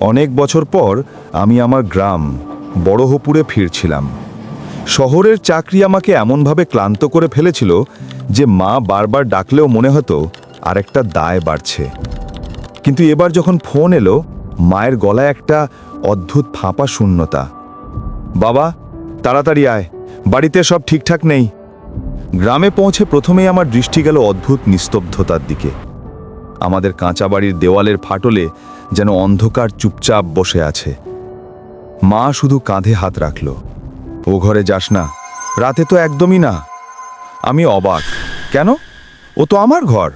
অনেক বছর পর আমি আমার গ্রাম বড়হপুরে ফিরছিলাম। শহরের চাকরি আমাকে এমনভাবে ক্লান্ত করে ফেলেছিল যে মা বারবার ডাকলেও মনে হতো আরেকটা দায় বাড়ছে। কিন্তু এবার যখন ফোন এলো, মায়ের গলায় একটা অদ্ভুত ফাঁপা শূন্যতা। বাবা, তাড়াতাড়ি আয়, বাড়িতে সব ঠিকঠাক নেই। গ্রামে পৌঁছে প্রথমেই আমার দৃষ্টি গেল অদ্ভুত নিস্তব্ধতার দিকে। আমাদের কাঁচা বাড়ির দেওয়ালের ফাটলে যেন অন্ধকার চুপচাপ বসে আছে। মা শুধু কাঁধে হাত রাখল। ও ঘরে যাস না, রাতে তো একদমই না। আমি অবাক। কেন? ও তো আমার ঘর।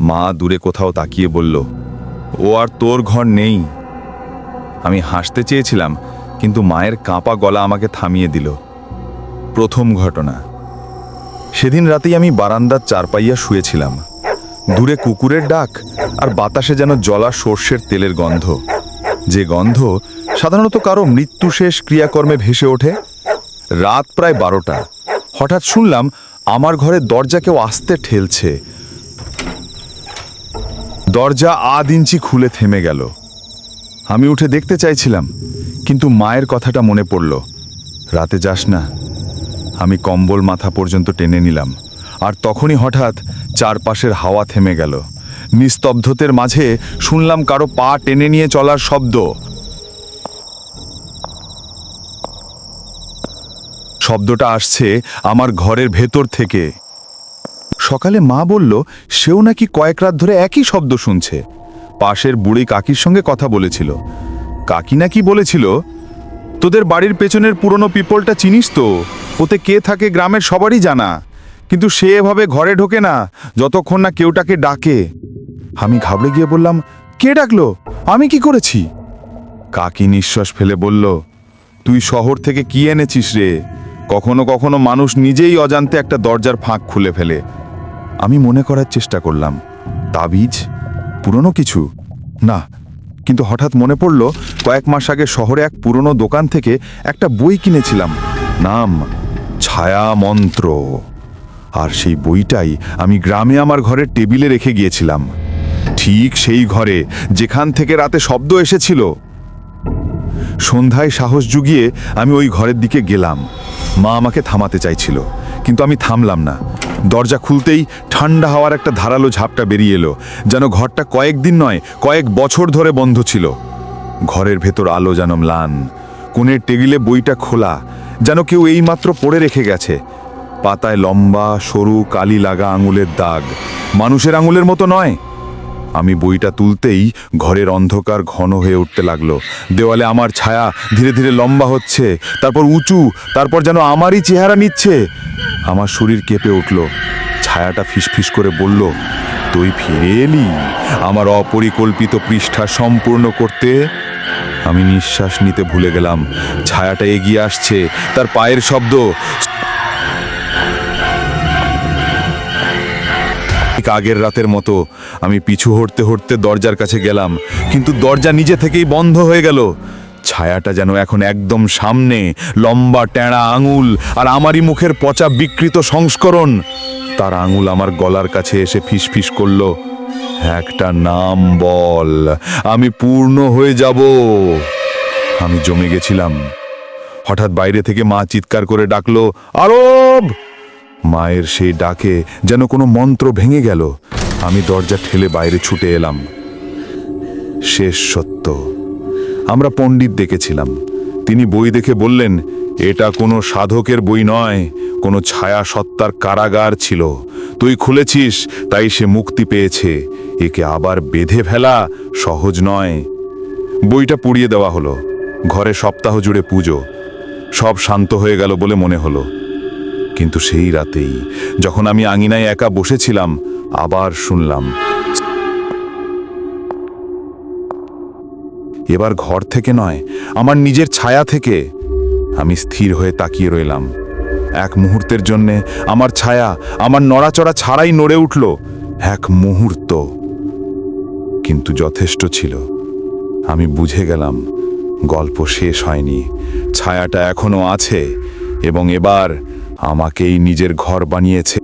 মা দূরে কোথাও তাকিয়ে বলল, ও আর তোর ঘর নেই। আমি হাসতে চেয়েছিলাম, কিন্তু মায়ের কাঁপা গলা আমাকে থামিয়ে দিল। প্রথম ঘটনা। সেদিন রাতেই আমি বারান্দার চারপাইয়া শুয়েছিলাম। দূরে কুকুরের ডাক আর বাতাসে যেন জলা সর্ষের তেলের গন্ধ। যে গন্ধ সাধারণত কারও মৃত্যু শেষ ক্রিয়াকর্মে ভেসে ওঠে। রাত প্রায় বারোটা। হঠাৎ শুনলাম আমার ঘরের দরজা কেউ আসতে ঠেলছে। দরজা আধ ইঞ্চি খুলে থেমে গেল। আমি উঠে দেখতে চাইছিলাম, কিন্তু মায়ের কথাটা মনে পড়ল। রাতে যাস না। আমি কম্বল মাথা পর্যন্ত টেনে নিলাম। আর তখনই হঠাৎ চারপাশের হাওয়া থেমে গেল। নিস্তব্ধতের মাঝে শুনলাম কারও পা টেনে নিয়ে চলার শব্দ। শব্দটা আসছে আমার ঘরের ভেতর থেকে। সকালে মা বলল, সেও নাকি কয়েক রাত ধরে একই শব্দ শুনছে। পাশের বুড়ি কাকির সঙ্গে কথা বলেছিল। কাকি নাকি বলেছিল, তোদের বাড়ির পেছনের পুরনো পিপলটা চিনিস তো? ওতে কে থাকে গ্রামের সবারই জানা। কিন্তু সে এভাবে ঘরে ঢোকে না, যতক্ষণ না কেউটাকে ডাকে। আমি ঘাবড়ে গিয়ে বললাম, কে ডাকলো? আমি কি করেছি? কাকি নিঃশ্বাস ফেলে বলল, তুই শহর থেকে কি এনেছিস রে? কখনো কখনো মানুষ নিজেই অজান্তে একটা দরজার ফাঁক খুলে ফেলে। আমি মনে করার চেষ্টা করলাম, তাবিজ? পুরনো কিছু? না, কিন্তু হঠাৎ মনে পড়ল, কয়েক মাস আগে শহরে এক পুরনো দোকান থেকে একটা বই কিনেছিলাম, নাম ছায়া মন্ত্র আর সেই বইটাই আমি গ্রামে আমার ঘরের টেবিলে রেখে গিয়েছিলাম। ঠিক সেই ঘরে, যেখান থেকে রাতে শব্দ এসেছিল। সন্ধ্যায় সাহস জুগিয়ে আমি ওই ঘরের দিকে গেলাম। মা আমাকে থামাতে চাইছিল, কিন্তু আমি থামলাম না। দরজা খুলতেই ঠান্ডা হাওয়ার একটা ধারালো ঝাপটা বেরিয়ে এলো, যেন ঘরটা কয়েকদিন নয়, কয়েক বছর ধরে বন্ধ ছিল। ঘরের ভেতর আলো যেন ম্লান, কোণের টেবিলে বইটা খোলা, যেন কেউ এইমাত্র পড়ে রেখে গেছে। পাতায় লম্বা, সরু, কালি লাগা আঙুলের দাগ। মানুষের আঙুলের মতো নয়। আমি বইটা তুলতেই ঘরের অন্ধকার ঘন হয়ে উঠতে লাগল। দেওয়ালে আমার ছায়া ধীরে ধীরে লম্বা হচ্ছে, তারপর উঁচু, তারপর যেন আমারই চেহারা নিচ্ছে। আমার শরীর কেঁপে উঠল। ছায়াটা ফিসফিস করে বলল, তুই ফিরে এলি? আমার অপরিকল্পিত পৃষ্ঠা সম্পূর্ণ করতে? আমি নিঃশ্বাস নিতে ভুলে গেলাম। ছায়াটা এগিয়ে আসছে, তার পায়ের শব্দ ঠিক আগের রাতের মতো। আমি পিছু হটতে হটতে দরজার কাছে গেলাম, কিন্তু দরজা নিজে থেকেই বন্ধ হয়ে গেল। ছায়াটা যেন এখন একদম সামনে, লম্বা টেঁড়া আঙুল আর আমারই মুখের পচা বিকৃত সংস্করণ। তার আঙুল আমার গলার কাছে এসে ফিসফিস করল, একটা নাম বল, আমি পূর্ণ হয়ে যাব। আমি জমে গেছিলাম। হঠাৎ বাইরে থেকে মা চিৎকার করে ডাকলো, আরব! মায়ের সেই ডাকে যেন কোনো মন্ত্র ভেঙে গেল। আমি দরজা ঠেলে বাইরে ছুটে এলাম। শেষ সত্য। আমরা পণ্ডিত দেখেছিলাম। তিনি বই দেখে বললেন, এটা কোনো সাধকের বই নয়, কোনো ছায়া সত্তার কারাগার ছিল। তুই খুলেছিস, তাই সে মুক্তি পেয়েছে। একে আবার বেঁধে ফেলা সহজ নয়। বইটা পুড়িয়ে দেওয়া হলো। ঘরে সপ্তাহ জুড়ে পুজো। সব শান্ত হয়ে গেল বলে মনে হলো। কিন্তু সেই রাতেই যখন আমি আঙিনায় একা বসেছিলাম, আবার শুনলাম। এবার ঘর থেকে নয়, আমার নিজের ছায়া থেকে আমি স্থির হয়ে তাকিয়ে রইলাম। এক মুহূর্তের জন্যে আমার ছায়া, আমার নড়াচড়া ছাড়াই নড়ে উঠল এক মুহূর্ত। কিন্তু যথেষ্ট ছিল। আমি বুঝে গেলাম, গল্প শেষ হয়নি। ছায়াটা এখনও আছে এবং এবার আমাকেই নিজের ঘর বানিয়েছে।